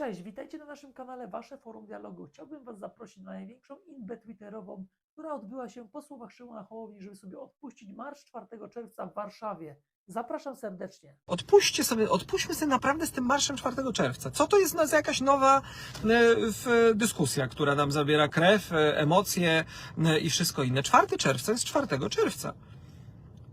Cześć, witajcie na naszym kanale Wasze Forum Dialogu. Chciałbym Was zaprosić na największą inbę twitterową, która odbyła się po słowach Szymona Hołowni, żeby sobie odpuścić marsz 4 czerwca w Warszawie. Zapraszam serdecznie. Odpuśćcie sobie, odpuśćmy sobie naprawdę z tym marszem 4 czerwca. Co to jest za jakaś nowa e, dyskusja, która nam zabiera krew, e, emocje e, i wszystko inne. 4 czerwca jest 4 czerwca.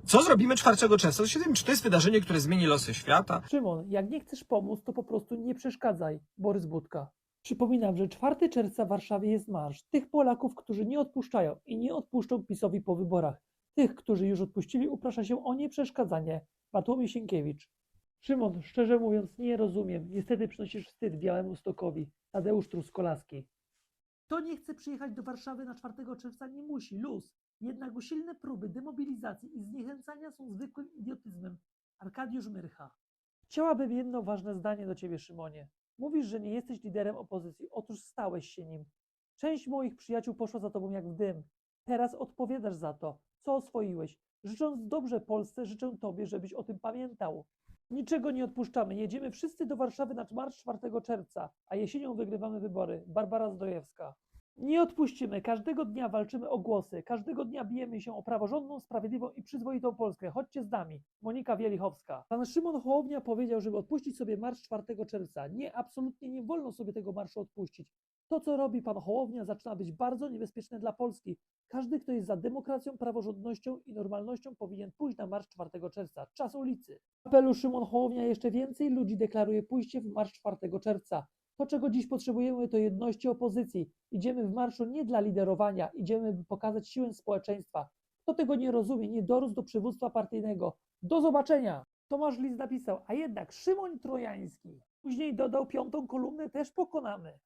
Co zrobimy 4 czerwca? To się tym, czy to jest wydarzenie, które zmieni losy świata? Szymon, jak nie chcesz pomóc, to po prostu nie przeszkadzaj. Borys Budka. Przypominam, że 4 czerwca w Warszawie jest marsz tych Polaków, którzy nie odpuszczają i nie odpuszczą PiSowi po wyborach. Tych, którzy już odpuścili, uprasza się o nieprzeszkadzanie. Bartłomiej Sienkiewicz. Szymon, szczerze mówiąc, nie rozumiem. Niestety przynosisz wstyd Białemu Stokowi. Tadeusz Truskolaski. Kto nie chce przyjechać do Warszawy na 4 czerwca, nie musi. Luz. Jednak usilne próby demobilizacji i zniechęcania są zwykłym idiotyzmem. Arkadiusz Myrcha. Chciałabym jedno ważne zdanie do ciebie, Szymonie. Mówisz, że nie jesteś liderem opozycji. Otóż stałeś się nim. Część moich przyjaciół poszła za tobą jak w dym. Teraz odpowiadasz za to, co oswoiłeś. Życząc dobrze Polsce, życzę tobie, żebyś o tym pamiętał. Niczego nie odpuszczamy. Jedziemy wszyscy do Warszawy na marsz 4 czerwca, a jesienią wygrywamy wybory. Barbara Zdrojewska. Nie odpuścimy. Każdego dnia walczymy o głosy. Każdego dnia bijemy się o praworządną, sprawiedliwą i przyzwoitą Polskę. Chodźcie z nami. Monika Wielichowska. Pan Szymon Hołownia powiedział, żeby odpuścić sobie marsz 4 czerwca. Nie, absolutnie nie wolno sobie tego marszu odpuścić. To, co robi pan Hołownia, zaczyna być bardzo niebezpieczne dla Polski. Każdy, kto jest za demokracją, praworządnością i normalnością, powinien pójść na marsz 4 czerwca. Czas ulicy. W apelu Szymon Hołownia jeszcze więcej ludzi deklaruje pójście w marsz 4 czerwca. To, czego dziś potrzebujemy, to jedności opozycji. Idziemy w marszu nie dla liderowania, idziemy, by pokazać siłę społeczeństwa. Kto tego nie rozumie, nie dorósł do przywództwa partyjnego. Do zobaczenia! Tomasz Lis napisał, a jednak Szymon Trojański. Później dodał piątą kolumnę, też pokonamy.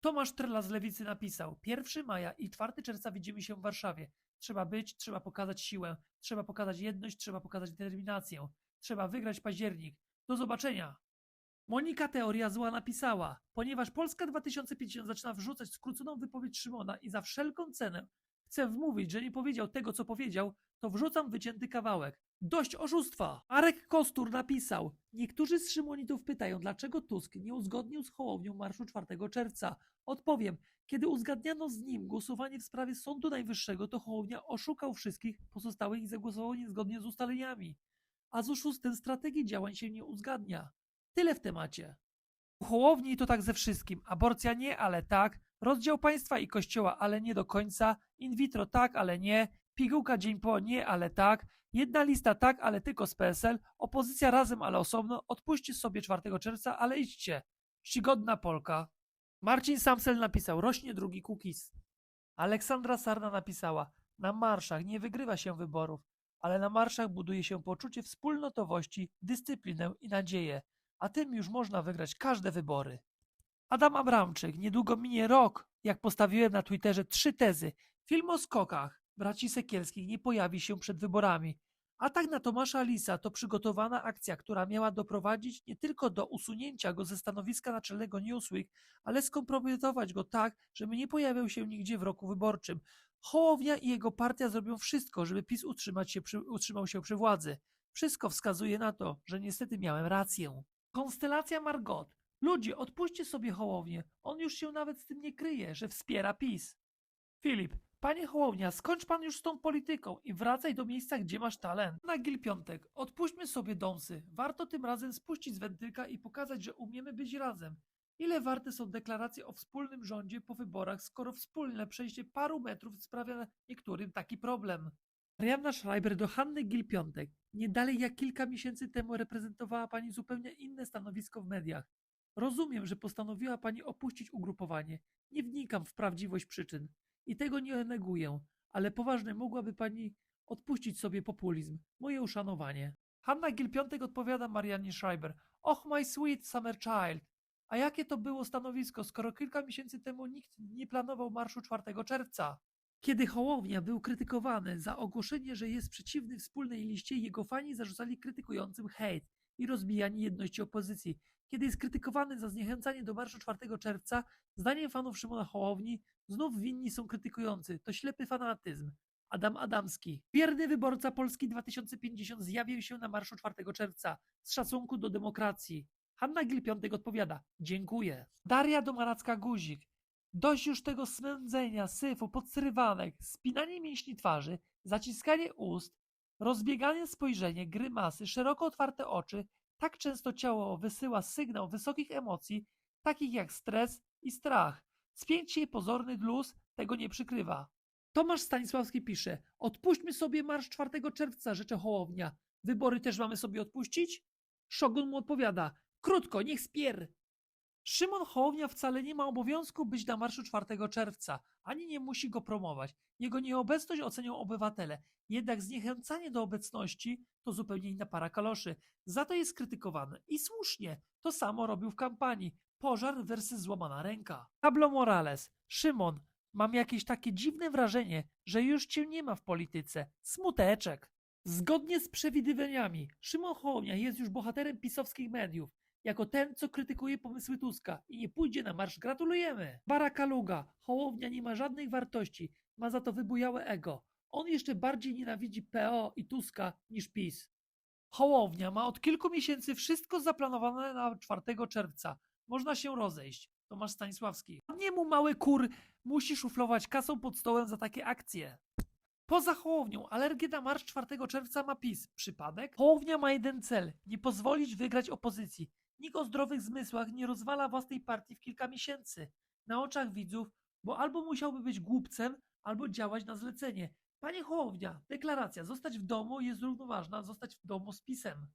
Tomasz Trela z Lewicy napisał: 1 maja i 4 czerwca widzimy się w Warszawie. Trzeba być, trzeba pokazać siłę, trzeba pokazać jedność, trzeba pokazać determinację. Trzeba wygrać październik. Do zobaczenia! Monika Teoria Zła napisała: Ponieważ Polska 2050 zaczyna wrzucać skróconą wypowiedź Szymona i za wszelką cenę chce wmówić, że nie powiedział tego, co powiedział, to wrzucam wycięty kawałek. Dość oszustwa! Arek Kostur napisał: Niektórzy z Szymonitów pytają, dlaczego Tusk nie uzgodnił z Hołownią marszu 4 czerwca. Odpowiem: kiedy uzgadniano z nim głosowanie w sprawie Sądu Najwyższego, to Hołownia oszukał wszystkich pozostałych i zagłosował niezgodnie z ustaleniami. A z oszustem strategii działań się nie uzgadnia. Tyle w temacie. U Hołowni to tak ze wszystkim. Aborcja nie, ale tak. Rozdział państwa i kościoła, ale nie do końca. In vitro tak, ale nie. Pigułka dzień po nie, ale tak. Jedna lista tak, ale tylko z PSL. Opozycja razem, ale osobno. Odpuśćcie sobie 4 czerwca, ale idźcie. Czcigodna Polka. Marcin Samsel napisał, rośnie drugi cookies. Aleksandra Sarna napisała, na marszach nie wygrywa się wyborów, ale na marszach buduje się poczucie wspólnotowości, dyscyplinę i nadzieję, a tym już można wygrać każde wybory. Adam Abramczyk, niedługo minie rok, jak postawiłem na Twitterze trzy tezy. Film o skokach braci Sekielskich nie pojawi się przed wyborami. Atak na Tomasza Lisa to przygotowana akcja, która miała doprowadzić nie tylko do usunięcia go ze stanowiska naczelnego Newsweek, ale skompromitować go tak, żeby nie pojawiał się nigdzie w roku wyborczym. Hołownia i jego partia zrobią wszystko, żeby PiS się przy, utrzymał się przy władzy. Wszystko wskazuje na to, że niestety miałem rację. Konstelacja Margot. Ludzie, odpuśćcie sobie Hołownię. On już się nawet z tym nie kryje, że wspiera PiS. Filip, panie Hołownia, skończ pan już z tą polityką i wracaj do miejsca, gdzie masz talent. Na Gil Piątek, odpuśćmy sobie dąsy. Warto tym razem spuścić z wentylka i pokazać, że umiemy być razem. Ile warte są deklaracje o wspólnym rządzie po wyborach, skoro wspólne przejście paru metrów sprawia niektórym taki problem? Marianna Schreiber do Hanny Gil-Piątek. Nie dalej jak kilka miesięcy temu reprezentowała Pani zupełnie inne stanowisko w mediach. Rozumiem, że postanowiła Pani opuścić ugrupowanie. Nie wnikam w prawdziwość przyczyn i tego nie neguję, ale poważnie mogłaby Pani odpuścić sobie populizm. Moje uszanowanie. Hanna Gil-Piątek odpowiada Mariannie Schreiber. Och, my sweet summer child. A jakie to było stanowisko, skoro kilka miesięcy temu nikt nie planował marszu 4 czerwca? Kiedy Hołownia był krytykowany za ogłoszenie, że jest przeciwny wspólnej liście, jego fani zarzucali krytykującym hejt i rozbijanie jedności opozycji. Kiedy jest krytykowany za zniechęcanie do marszu 4 czerwca, zdaniem fanów Szymona Hołowni, znów winni są krytykujący. To ślepy fanatyzm. Adam Adamski. Wierny wyborca Polski 2050 zjawił się na marszu 4 czerwca z szacunku do demokracji. Hanna Gil-Piątek odpowiada, dziękuję. Daria Domaracka-Guzik, dość już tego smędzenia, syfu, podsyrywanek, spinanie mięśni twarzy, zaciskanie ust, rozbieganie spojrzenie, grymasy, szeroko otwarte oczy, tak często ciało wysyła sygnał wysokich emocji, takich jak stres i strach. Spięcie i pozorny luz tego nie przykrywa. Tomasz Stanisławski pisze: Odpuśćmy sobie marsz 4 czerwca, rzecze Hołownia. Wybory też mamy sobie odpuścić? Szogun mu odpowiada: Krótko, niech spier. Szymon Hołownia wcale nie ma obowiązku być na marszu 4 czerwca, ani nie musi go promować. Jego nieobecność ocenią obywatele. Jednak zniechęcanie do obecności to zupełnie inna para kaloszy. Za to jest krytykowany. I słusznie. To samo robił w kampanii. Pożar versus złamana ręka. Pablo Morales. Szymon, mam jakieś takie dziwne wrażenie, że już cię nie ma w polityce. Smuteczek. Zgodnie z przewidywaniami, Szymon Hołownia jest już bohaterem pisowskich mediów. Jako ten, co krytykuje pomysły Tuska i nie pójdzie na marsz, gratulujemy. Barakaluga. Hołownia nie ma żadnej wartości, ma za to wybujałe ego. On jeszcze bardziej nienawidzi PO i Tuska niż PiS. Hołownia ma od kilku miesięcy wszystko zaplanowane na 4 czerwca. Można się rozejść. Tomasz Stanisławski. Nie mu mały kur musi szuflować kasą pod stołem za takie akcje. Poza Hołownią alergię na marsz 4 czerwca ma PiS. Przypadek? Hołownia ma jeden cel. Nie pozwolić wygrać opozycji. Nikt o zdrowych zmysłach nie rozwala własnej partii w kilka miesięcy. Na oczach widzów, bo albo musiałby być głupcem, albo działać na zlecenie. Panie Hołownia, deklaracja zostać w domu jest równoważna zostać w domu z PiSem.